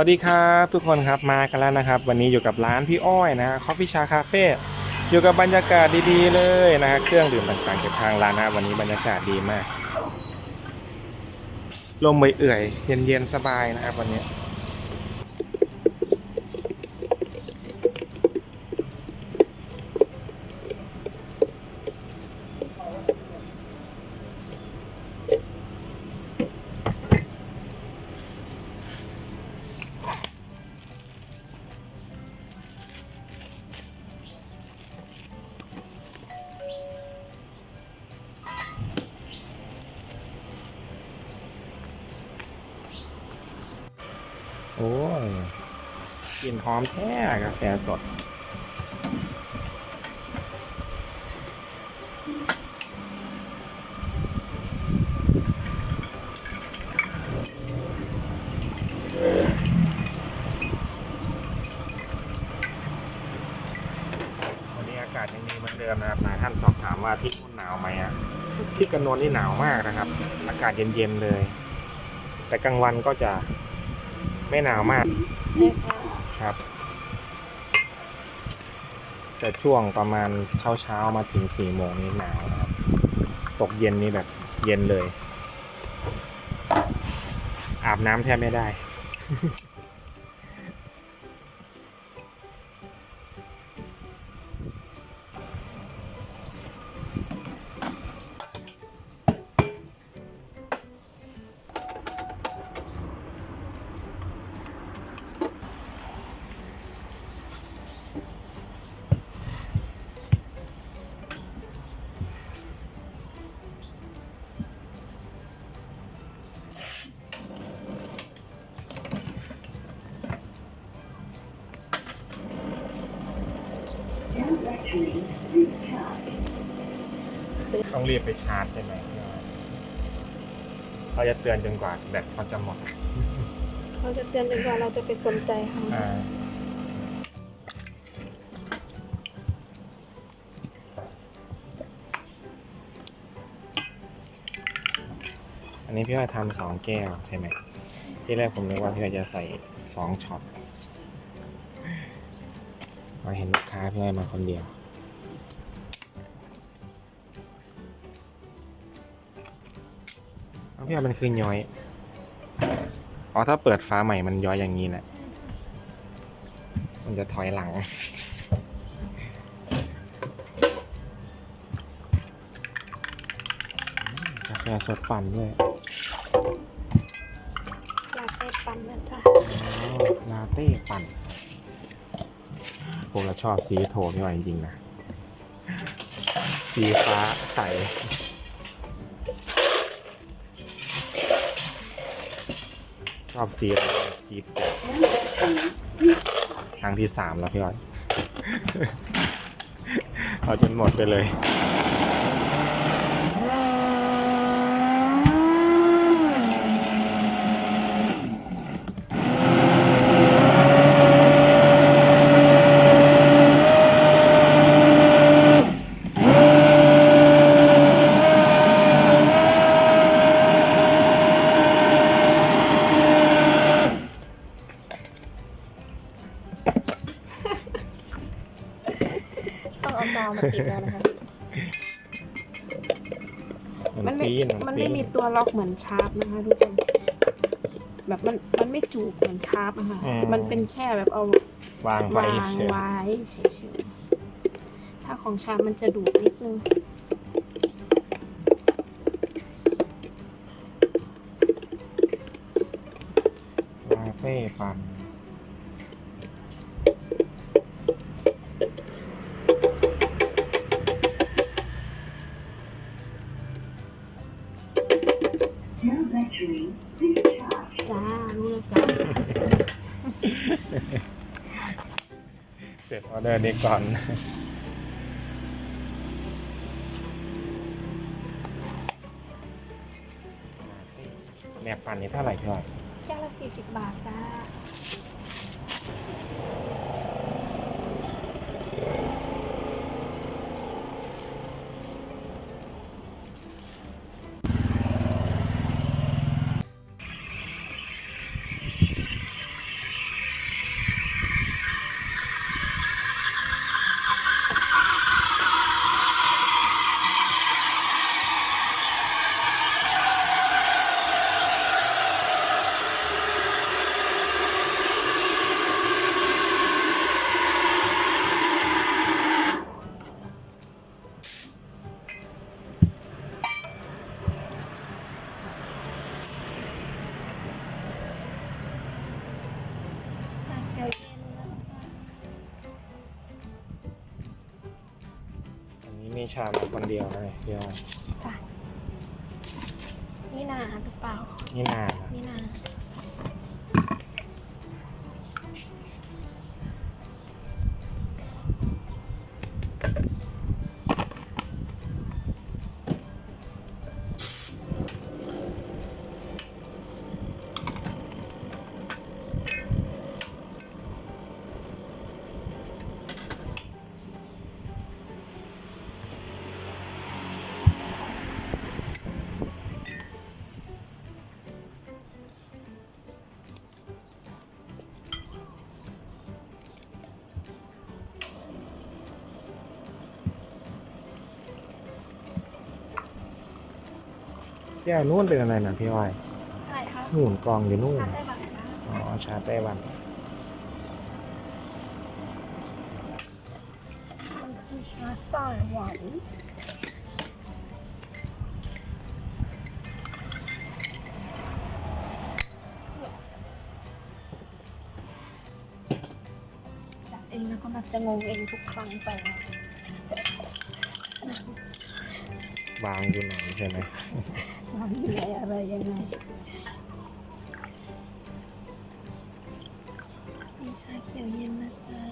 วัสดีครับทุกคนครับมากันแล้วนะครับ วันนี้อยู่กับร้านพี่อ้อยนะคอฟฟี่ชาคาเฟ่อยู่กับบรรยากาศดีๆเลยนะฮะเครื่องดื่มต่างๆเก็บทางร้านนะวันนี้บรรยากาศดีมากลมเอื่อยๆเย็นๆสบายนะครับวันนี้ โอ้ยกลิ่นหอมแท้กาแฟสด วันนี้อากาศยังมีเหมือนเดิมนะครับหลายท่านสอบถามว่าที่นู่นหนาวไหมอะ ที่กระนวนนี่หนาวมากนะครับ อากาศเย็นๆเลย แต่กลางวันก็จะ ไม่หนาวมากครับ แต่ช่วงประมาณเช้าเช้ามาถึงสี่โมงนี่หนาวนะครับ ตกเย็นนี่แบบเย็นเลย อาบน้ำแทบไม่ได้ รีบไปชาร์จใช่ไหมเขาจะเตือนจนกว่าแบตเขาจะหมดเขาจะเตือนจนกว่าเราจะไปสนใจเขาอ่าอันนี้พี่ว่าทำสองแก้วใช่ไหมที่แรกผมนึกว่าพี่ว่าจะใส่สองช็อตมาเห็นลูกค้าพี่ว่ามาคนเดียว เอาพี่ว่ามันคือย้อย อ๋อ ถ้าเปิดฟ้าใหม่มันย้อยอย่างนี้แหละ มันจะถอยหลัง กาแฟสดปั่นด้วยอยากไปปั่นนะจ๊ะอ๋อลาเต้ปั่น ผมเราชอบสีโทนพี่ว่าจริงๆนะ สีฟ้าใส อบสีอะไรจีบครั้งที่สามแล้วพี่อ้อย เอาจนหมดไปเลย ต้องเอากาวมาติดแล้วนะคะ มั มัน นไม่ ปีน มัน ปี ไม่มีตัว ล็อกเหมือนชาร์ปนะคะทุกคนแบบมันมันไม่จูบเหมือนชาร์ปอะค่ะมันเป็นแค่แบบเอาวางไว้วางเฉยไว้เฉยๆถ้าของชาร์ปมันจะดูดนิดนึง จ้ารู้แล้วจ้าเสร็จออเดอร์นี้ก่อนแม่ปั่นนี้เท่าไหร่พี่อ้อยแก้วละสี่สิบบาทจ้า ชามาคนเดียวเลยเดียว จ้ะนี่นาหรือเปล่า นี่นานะนี่นา แก้วนู่นเป็นอะไรนะพี่อ้อยอะไรคะนู่นกองอยู่นู่น ชาไต้หวันนะอ๋อ ชาไต้หวัน มันคือชาไต้หวันจัดเองแล้วก็แบบจะงงเองทุกครั้งไปนะวางอยู่ไหนใช่ไหม ทำยังไงอะไรยังไงมีชาเขียวเย็นนะจ๊ะ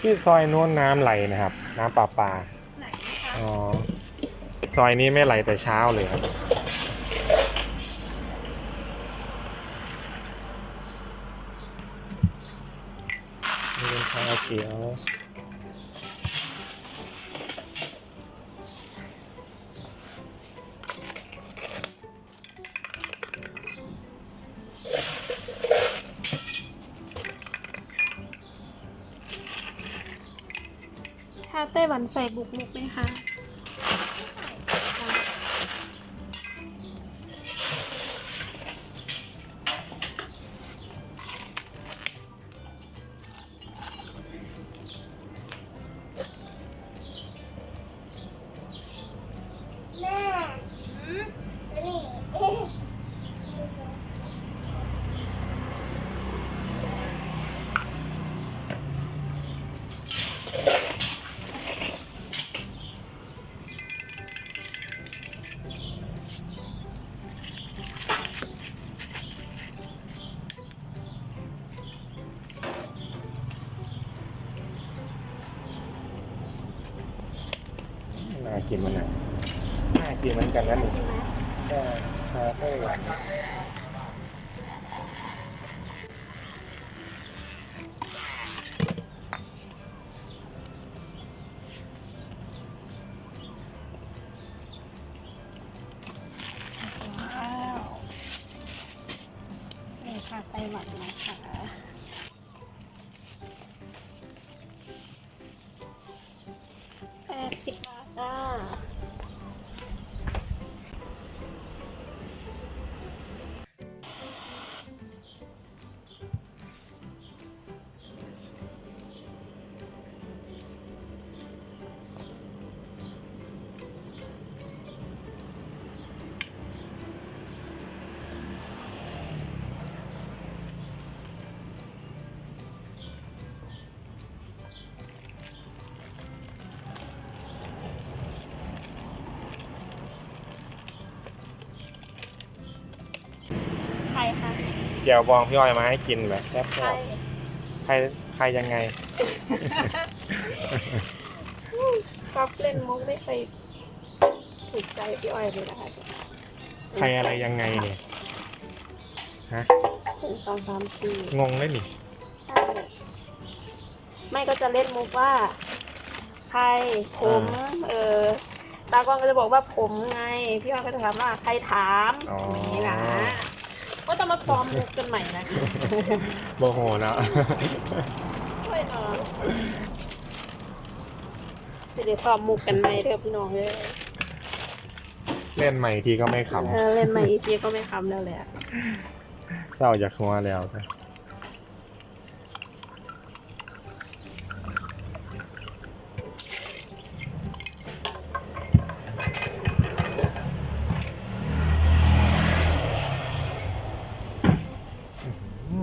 ที่ซอยนู้นน้ำไหลนะครับ น้ำปลาปลา ไหนคะ อ๋อ ซอยนี้ไม่ไหลแต่เช้าเลยครับนี่เป็นชาเขียวชาไต้หวันใส่บุกมุกไหมคะ กินมัน เจียวบองพี่อ้อยมาให้กินแบบแซ่บใครๆใครใครยังไง ชอบเล่นมุกไม่เคยถูกใจพี่อ้อยเลยนะคะใครอะไรยังไงเนี่ยฮะหนึ่งสองสามสี่งงเลยนี่ใช่ไม่ก็จะเล่นมุกว่า ใครผมเออตากล้องก็จะบอกว่าผมไง พี่อ้อยก็จะถามว่าใครถามอ๋ออย่างนี้นะ ก็ต้องมาซ้อมมุกกันใหม่นะโมโหแล้วช่วยหนอนสิเดี๋ยวซ้อมมุกกันใหม่เด้อพี่น้องเลยเล่นใหม่ทีก็ไม่ขเออเล่นใหม่อีกทีก็ไม่คำแล้วแหละำเศร้าจากหัวแล้วนะ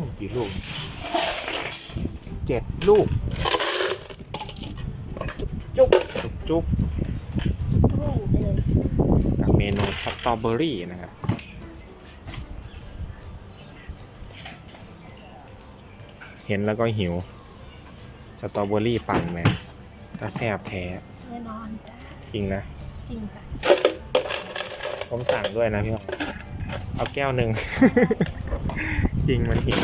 มกี่ลูกเจ็ด ลูก จุกจุ๊บด้วยเลยๆกับเมนูสตรอเบอรี่นะครับเห็นแล้วก็หิว สตรอเบอรี่ปั่นแม่ถ้าแซ่บแท้แน่นอนจ้ะจริงนะ จริงจ้ะผมสั่งด้วยนะพี่หอยเอาแก้วหนึ่ง จริงมันหิว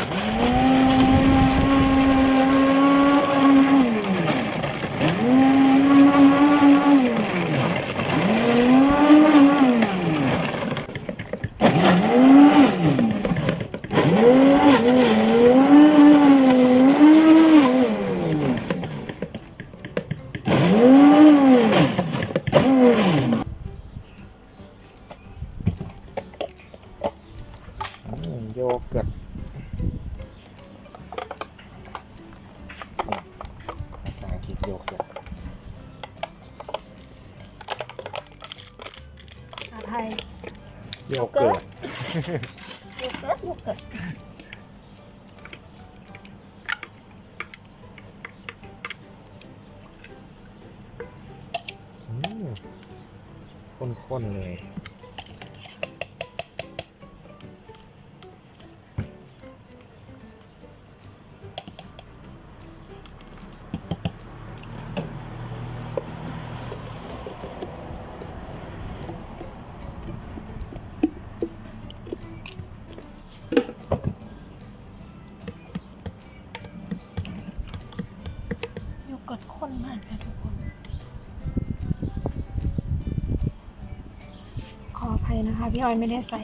พี่ออยไม่ได้ใส่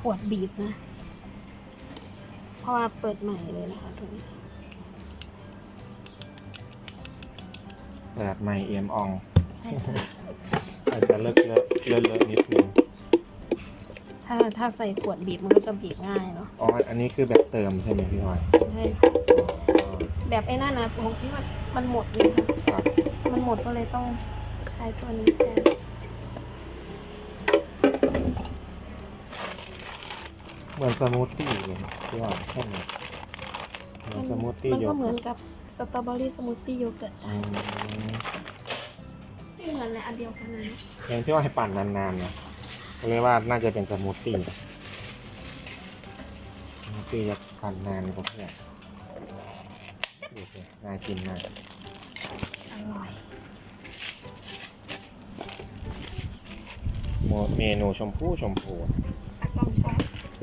ขวดบีบนะ เพราะว่าเปิดใหม่เลยนะคะทุกคนเปิดใหม่เอียมออง ใช่ค่ะอาจจะเลิกเลอะเลอะเลอะนิดนึง ถ้าถ้าใส่ขวดบีบมันก็จะบีบง่ายเนาะอ๋อ อันนี้คือแบบเติมใช่ไหมพี่หอยใช่ค่ะแบบไอ้นั่นนะผมคิดว่ามันหมดเลยค่ะ ครับ มันหมดก็เลยต้องใช้ตัวนี้แทน เห มือนสมูทตี้เลยพี่หอยใช่ไหมเหมือนสมูทตี้มันโยก็เหมืเกิอนร์ตกับสตรอเบอรี่สมูทตี้โยเกิร์ตอืมไม่เหมือนเลยอันเดียวกันเลยอย่างที่ว่าให้ปั่นนานๆนะก็เลยว่าน่าจะเป็นสมูทตี้สมูทตี้จะปั่นนานกว่าเพื่อนดูสิน่ากินมากอร่อยโมเมนูชมพูชมพูตักต้องชอบเ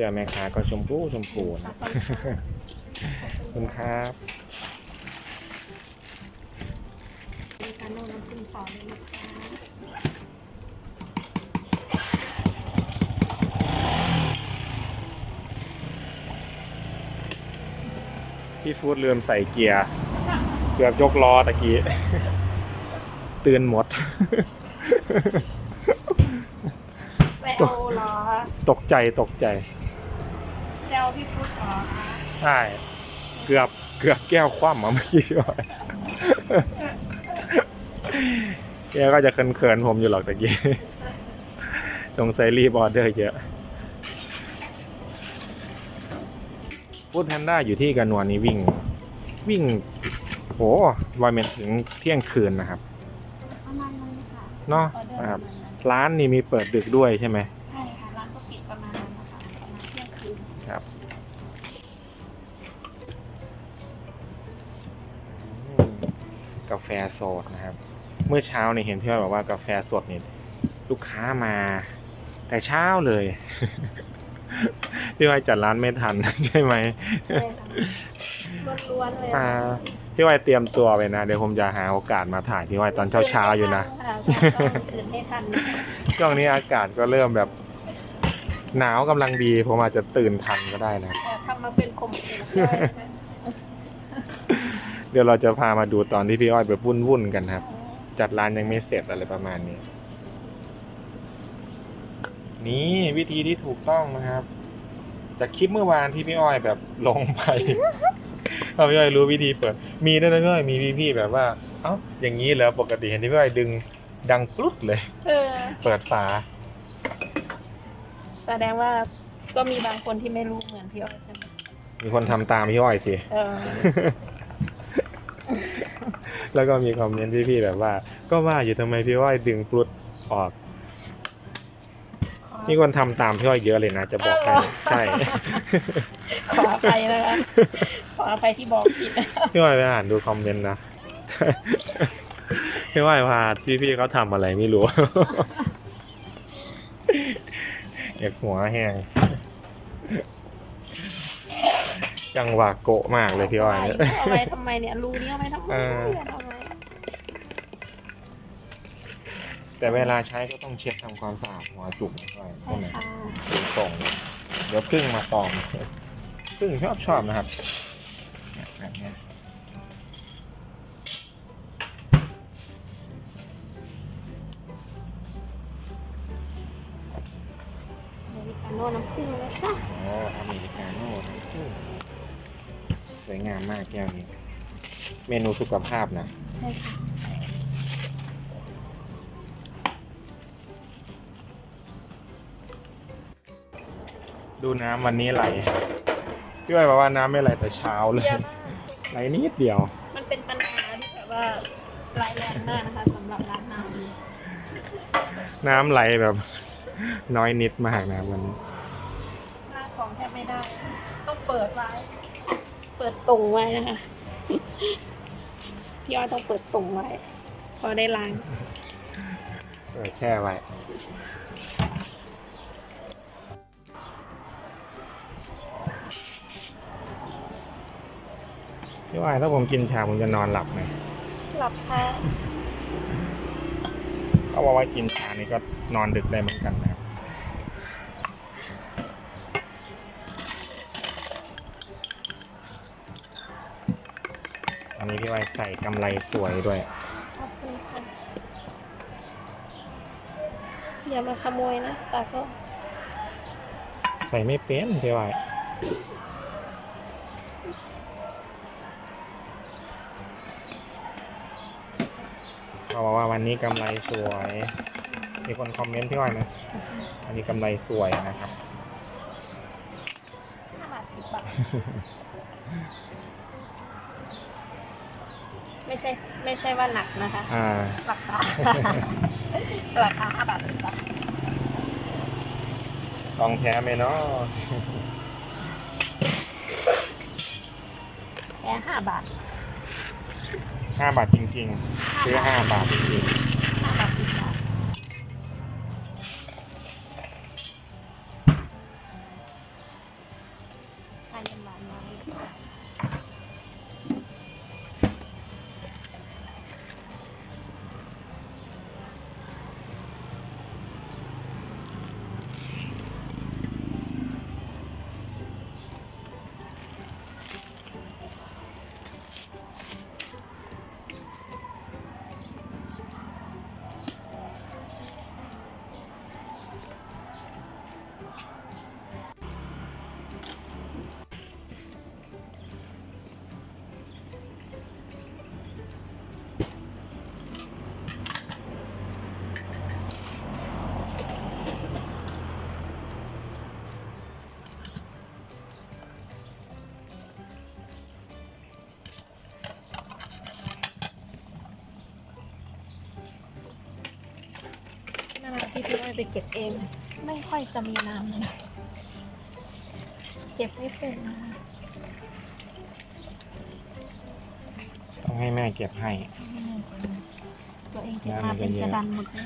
สื้อแม่ค้าก็ชมพูชมพูตันะกต้องชอบขอบคุณครับมีการนั่งน้ำจิ้มต่อเลยนะคะพี่ฟูดลืมใส่เกียร์ เกือบยกล้อตะกี้ ตื่นหมดไปเอาเหรอตกใจตกใจแซว พี่พุทธเหรอใช่ เกือบเกือบแก้วคว่ำมาเมื่อกี้พี่บอยแกก็จะเขินๆผมอยู่หรอกตะกี้สงสัยรีบออเดอร์เยอะพูดแพนด้าอยู่ที่กระนวลนี้วิ่ง วิ่งโหวายเมนถึงเที่ยงคืนนะครับเนาะครับ ร้านนี่มีเปิดดึกด้วยใช่ไหม สดนะครับ เมื่อเช้านี่เห็นพี่อ้อยบอกว่ากาแฟสดนี่ลูกค้ามา แต่เช้าเลย พี่อ้อยจัดร้านไม่ทันใช่ไหมใช่ค่ะล้วนๆเลยอ่าพี่อ้อยเตรียมตัวไปนะ เดี๋ยวผมจะหาโอกาสมาถ่ายพี่อ้อยตอนเช้าๆอยู่นะต้องตื่นให้ทันนะคะช่วงนี้อากาศก็เริ่มแบบหนาวกำลังดีผมอาจจะตื่นทันก็ได้นะแต่ทำมาเป็นข่มขู่พี่อ้อยนะคะ เดี๋ยวเราจะพามาดูตอนที่พี่อ้อยไปวุ่นวุ่นๆกันครับ จัดร้านยังไม่เสร็จอะไรประมาณนี้ นี่วิธีที่ถูกต้องนะครับ จากคลิปเมื่อวานที่พี่อ้อยแบบลงไปพอพี่อ้อยรู้วิธีเปิด มีด้วยนะพี่อ้อยมีพี่ๆแบบว่า เอ้าอย่างนี้เหรอปกติเห็นที่พี่อ้อยดึงดังกรุ๊ดเลยเออเปิดฝา แสดงว่าก็มีบางคนที่ไม่รู้เหมือนพี่อ้อยใช่ไหมมีคนทำตามพี่อ้อยสิ เออ แล้วก็มีคอมเมนต์พี่ๆแบบว่า ก็ว่าอยู่ทำไมพี่อ้อยดึงปลุดออก มีคนทำตามพี่อ้อยเยอะเลยนะจะบอกให้ใช่ ขออภัยนะคะขออภัยที่บอกผิดนะพี่อ้อยไปอ่านดูคอมเมนต์นะพี่อ้อยพาพี่ๆเขาทำอะไรไม่รู้อยากหัวแห้งจังหวะโกะมากเลยพี่อ้อยเนี่ยเอาไว้ทำไมเนี่ยรูนี้เอาไว้ทำไม แต่เวลาใช้ก็ต้องเช็ดทำความสะอาดหัวจุกด้วยใช่ใช่ไหมค่ะดูตรงเดี๋ยวพึ่งมาตอมพึ่งชอบชอบนะครับเนี่ยแบบเนี้ยอเมริกาโน่น้ำผึ้งเลยจ้ะโอ้อเมริกาโน่ทั้งคู่สวยงามมากแก้วนี้ เมนูสุขภาพนะ ใช่ค่ะ ดูน้ำวันนี้ไหลพี่อ้อยบอกว่าน้ำไม่ไหลแต่เช้าเลยเยี่ยมมากไหลนิดเดียว มันเป็นปัญหาที่แบบว่าร้ายแรงมากนะคะสำหรับร้านน้ำนี้น้ำไหลแบบ น้อยนิดมากนะวันนี้หน้าของแทบไม่ได้ ต้องเปิดไว้ เปิดตรงไว้นะคะพี่อ้อยต้องเปิดตรงไว้ พอได้ล้างเออแช่ไว้ พี่อ้อยถ้าผมกินชาผมจะนอนหลับไหมหลับค่ะเขาบอกว่ากินชานี่ก็นอนดึกได้เหมือนกันนะครับอันนี้พี่ไว้ใส่กำไรสวยด้วยขอบคุณค่ะอย่ามาขโมยนะตาก็ใส่ไม่เป็นพี่ไว้ เขาบอกว่าวันนี้กำไรสวย มีคนคอมเมนต์พี่ไว้นะอันนี้กำไรสวยนะครับห้าบาทสิบบาท ไม่ใช่ไม่ใช่ว่าหนักนะคะอ่าราคาราคาห้าบาทสิบบาทลองแท้ไหมเนาะแค่ห้าบาทห้าบาทจริงๆ ซื้อห้าบาทจริง ที่พี่อ้อยไปเก็บเอง ไม่ค่อยจะมีน้ำเลยนะเก็บไม่เป็นนะคะๆต้องให้แม่เก็บให้ ตัวเองเก็บมาเป็นกระดันหมดเลย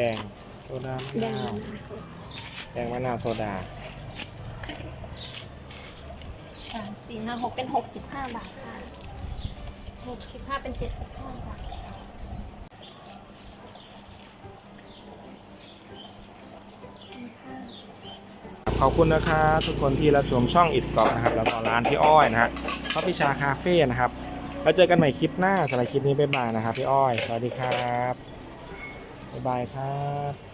ดงโซดามะแดงนาวน้ำซุปแดงมะนาวโซดาสามสี่ห้าหกเป็นหกสิบห้าบาทค่ะหกสิบห้าเป็นเจ็ดสิบห้าบาทขอบคุณนะครับทุกคนที่รับชมช่องอิดกรอบนะครับแล้วก็ร้านพี่อ้อยนะฮะข้าวพิชาคาเฟ่นะครับแล้วเจอกันใหม่คลิปหน้าสำหรับคลิปนี้บ๊ายบายนะครับพี่อ้อย สวัสดีครับ บ๊ายบายครับ